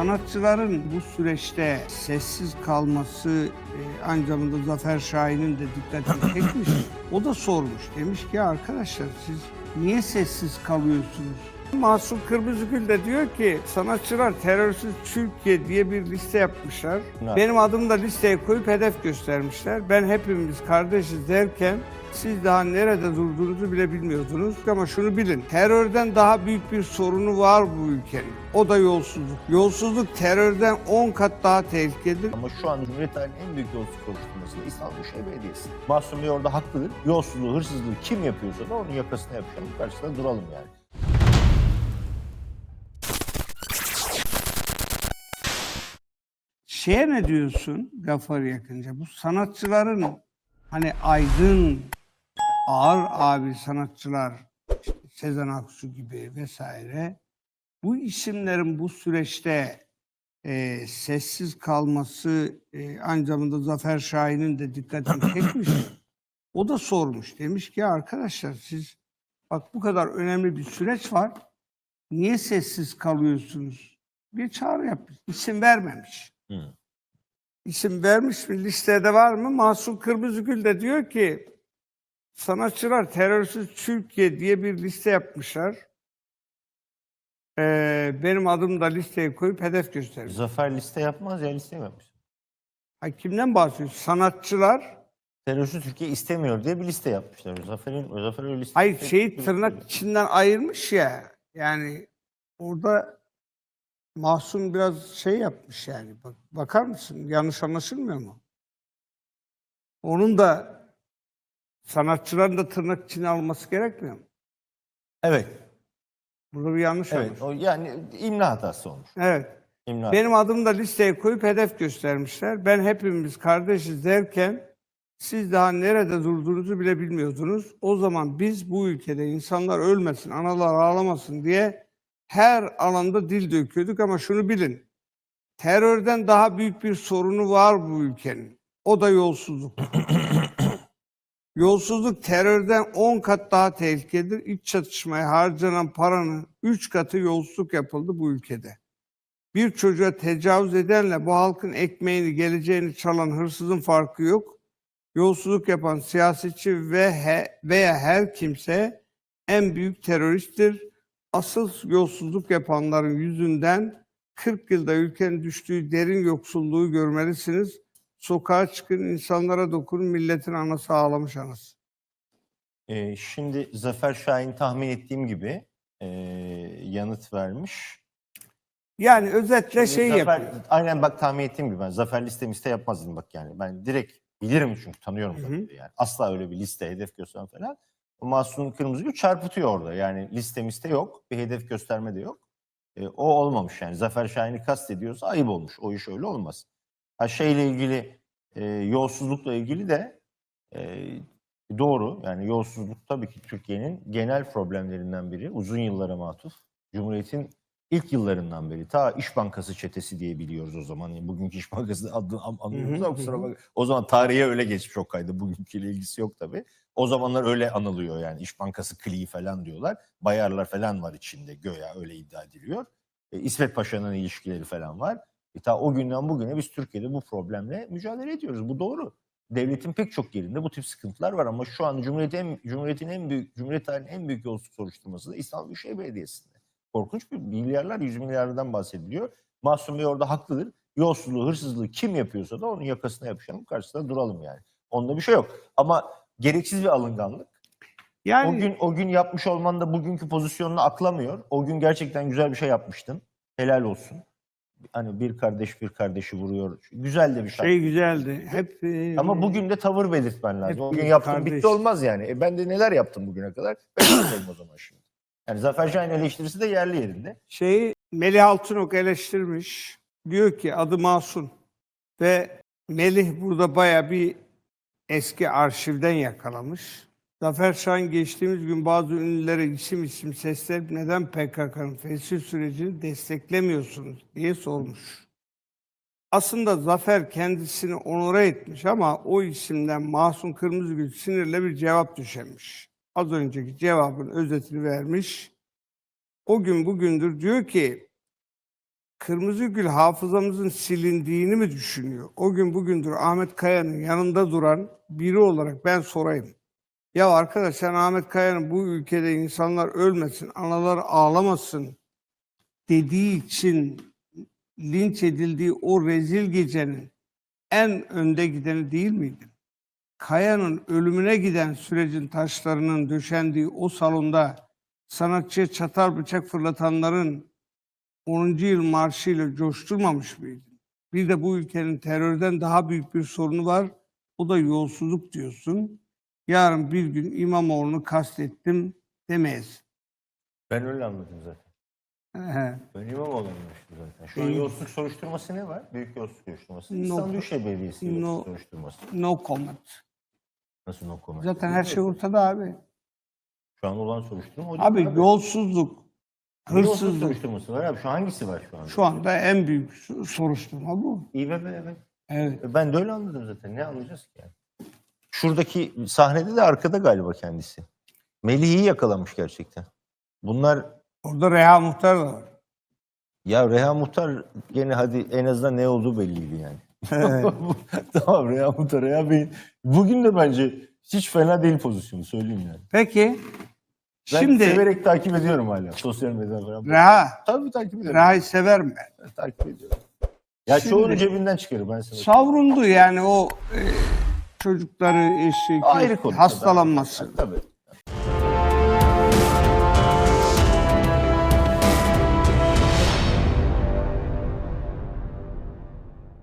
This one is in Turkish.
Sanatçıların bu süreçte sessiz kalması e, aynı zamanda Zafer Şahin'in de dikkatini çekmiş. O da sormuş. Demiş ki arkadaşlar siz niye sessiz kalıyorsunuz? Masum Kırmızıgül de diyor ki sanatçılar terörsüz Türkiye diye bir liste yapmışlar. Evet. Benim adımı da listeye koyup hedef göstermişler. Ben hepimiz kardeşiz derken siz daha nerede durduğunuzu bile bilmiyordunuz. Ama şunu bilin, terörden daha büyük bir sorunu var bu ülkenin. O da yolsuzluk. Yolsuzluk terörden 10 kat daha tehlikelidir. Ama şu an Cumhuriyet en büyük yolsuzluk soruşturması da İstanbul Büyükşehir Belediyesi. Masum Bey orada haklıdır. Yolsuzluğu, hırsızlığı kim yapıyorsa da onun yakasına yapışalım. Karşısında duralım yani. Şeye ne diyorsun Gafar yakınca? Bu sanatçıların hani aydın, ağır abi sanatçılar, işte Sezen Aksu gibi vesaire bu isimlerin bu süreçte e, sessiz kalması e, aynı zamanda Zafer Şahin'in de dikkatini çekmiş. O da sormuş. Demiş ki arkadaşlar siz bak bu kadar önemli bir süreç var. Niye sessiz kalıyorsunuz? Bir çağrı yapmış. İsim vermemiş. Hı. İsim vermiş mi? Listede var mı? Mahsun Kırmızıgül de diyor ki sanatçılar terörsüz Türkiye diye bir liste yapmışlar. Ee, benim adımı da listeye koyup hedef göstermiş. Zafer liste yapmaz ya liste yapmış? Ha, kimden bahsediyorsun? Sanatçılar. Terörsüz Türkiye istemiyor diye bir liste yapmışlar. Zafer'in Zafer öyle liste. Hayır şeyi tırnak içinden ayırmış ya. Yani orada Mahsun biraz şey yapmış yani. Bak, bakar mısın? Yanlış anlaşılmıyor mu? Onun da sanatçıların da tırnak içine alması gerekmiyor mu? Evet. Burada bir yanlış Evet. olmuş. O yani imla hatası olmuş. Evet. İmla. Benim adımı da listeye koyup hedef göstermişler. Ben hepimiz kardeşiz derken siz daha nerede durduğunuzu bile bilmiyordunuz. O zaman biz bu ülkede insanlar ölmesin, analar ağlamasın diye her alanda dil döküyorduk ama şunu bilin. Terörden daha büyük bir sorunu var bu ülkenin. O da yolsuzluk. Yolsuzluk terörden 10 kat daha tehlikelidir. İç çatışmaya harcanan paranın 3 katı yolsuzluk yapıldı bu ülkede. Bir çocuğa tecavüz edenle bu halkın ekmeğini, geleceğini çalan hırsızın farkı yok. Yolsuzluk yapan siyasetçi ve he- veya her kimse en büyük teröristtir. Asıl yolsuzluk yapanların yüzünden 40 yılda ülkenin düştüğü derin yoksulluğu görmelisiniz. Sokağa çıkın, insanlara dokunun, milletin anası ağlamış anası. Ee, şimdi Zafer Şahin tahmin ettiğim gibi ee, yanıt vermiş. Yani özetle Şimdi şey Zafer, yapıyor. Aynen bak tahmin ettiğim gibi ben Zafer liste miste yapmazdım bak yani. Ben direkt bilirim çünkü tanıyorum Hı hı. Yani. Asla öyle bir liste hedef gösteren falan. Mahsun Kırmızıgül çarpıtıyor orada. Yani liste miste yok. Bir hedef gösterme de yok. E, o olmamış yani. Zafer Şahin'i kastediyorsa ayıp olmuş. O iş öyle olmaz. Ha şeyle ilgili e, yolsuzlukla ilgili de e, doğru. Yani yolsuzluk tabii ki Türkiye'nin genel problemlerinden biri. Uzun yıllara matuf. Cumhuriyet'in ilk yıllarından beri ta İş Bankası çetesi diye biliyoruz o zaman. Yani bugünkü İş Bankası adını an- anlıyoruz ama kusura hı hı. bakma. O zaman tarihe öyle geçmiş o kaydı. Bugünküyle ilgisi yok tabii. O zamanlar öyle anılıyor yani İş Bankası kliği falan diyorlar. Bayarlar falan var içinde göya öyle iddia ediliyor. E, İsmet Paşa'nın ilişkileri falan var. E, ta o günden bugüne biz Türkiye'de bu problemle mücadele ediyoruz. Bu doğru. Devletin pek çok yerinde bu tip sıkıntılar var ama şu an Cumhuriyet'in en, Cumhuriyet'in en büyük, Cumhuriyet tarihinin en büyük yolsuzluk soruşturması da İstanbul Büyükşehir Belediyesi'nde. Korkunç bir milyarlar, yüz milyarlardan bahsediliyor. Mahsun Bey orada haklıdır. Yolsuzluğu, hırsızlığı kim yapıyorsa da onun yakasına yapışalım, karşısında duralım yani. Onda bir şey yok. Ama gereksiz bir alınganlık. Yani O gün o gün yapmış olman da bugünkü pozisyonunu aklamıyor. O gün gerçekten güzel bir şey yapmıştın. Helal olsun. Hani bir kardeş bir kardeşi vuruyor. Güzel de bir şey. şey güzeldi. Hep e, Ama bugün de tavır belirtmen lazım. O gün yaptım kardeş. bitti olmaz yani. E ben de neler yaptım bugüne kadar? Ben o zaman şimdi. Yani Zafer Şahin eleştirisi de yerli yerinde. şeyi Melih Altınok eleştirmiş. Diyor ki adı Masum. Ve Melih burada baya bir eski arşivden yakalamış. Zafer Şahin geçtiğimiz gün bazı ünlülere isim isim seslenip neden PKK'nın fesih sürecini desteklemiyorsunuz diye sormuş. Aslında Zafer kendisini onore etmiş ama o isimden Masum Kırmızıgül sinirle bir cevap düşemiş. Az önceki cevabın özetini vermiş. O gün bugündür diyor ki Kırmızı Gül hafızamızın silindiğini mi düşünüyor? O gün bugündür Ahmet Kaya'nın yanında duran biri olarak ben sorayım. Ya arkadaş sen Ahmet Kaya'nın bu ülkede insanlar ölmesin, analar ağlamasın dediği için linç edildiği o rezil gecenin en önde gideni değil miydin? Kaya'nın ölümüne giden sürecin taşlarının döşendiği o salonda sanatçıya çatal bıçak fırlatanların 10. yıl marşıyla coşturmamış mıydın? Bir de bu ülkenin terörden daha büyük bir sorunu var. O da yolsuzluk diyorsun. Yarın bir gün İmamoğlu'nu kastettim demeyiz. Ben öyle anladım zaten. Ben İmamoğlu anlamıştım zaten. Şu an yolsuzluk soruşturması ne var? Büyük yolsuzluk soruşturması. No- İstanbul Büyükşehir Belediyesi yolsuzluk No- soruşturması. no comment. Nasıl no comment? Zaten her şey ortada abi. Şu an olan soruşturma o değil Abi mi yolsuzluk, yolsuzluk hırsızlık soruşturması var abi. Şu hangisi var şu anda? şu anda en büyük soruşturma bu. İBB evet. Evet. E, Ben de öyle anladım zaten. Ne anlayacağız ki yani? Şuradaki sahnede de arkada galiba kendisi. Melih'i yakalamış gerçekten. Bunlar Orada Reha Muhtar da var. ya Reha Muhtar gene hadi en azından ne olduğu belliydi yani. tamam Reha Muhtar Reha Bey'in bugün de bence hiç fena değil pozisyonu söyleyeyim yani. Peki Ben şimdi severek takip ediyorum hala sosyal medyada falan. Reha, Tabii takip ediyorum. Reha'yı sever mi? Ben takip ediyorum. Ya Şimdi- çoğunu cebinden çıkarır ben sana. Savruldu yani o e, çocukları, eşi, hastalanması. Tabii.